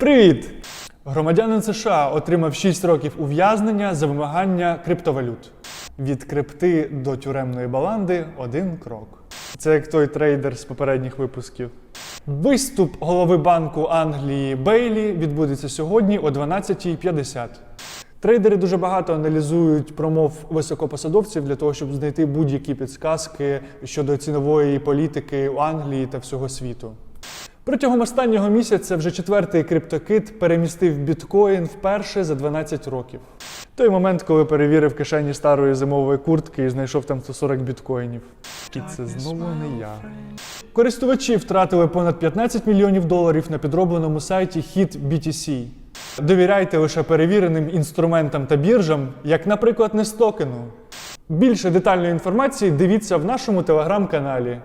Привіт! Громадянин США отримав 6 років ув'язнення за вимагання криптовалют. Від крипти до тюремної баланди один крок. Це як той трейдер з попередніх випусків. Виступ голови банку Англії Бейлі відбудеться сьогодні о 12.50. Трейдери дуже багато аналізують промов високопосадовців для того, щоб знайти будь-які підсказки щодо цінової політики у Англії та всього світу. Протягом останнього місяця вже четвертий криптокит перемістив біткоін вперше за 12 років. Той момент, коли перевірив кишені старої зимової куртки і знайшов там 140 біткоїнів. І це знову не я. Користувачі втратили понад 15 мільйонів доларів на підробленому сайті Hit BTC. Довіряйте лише перевіреним інструментам та біржам, як, наприклад, Нестокену. Більше детальної інформації дивіться в нашому телеграм-каналі.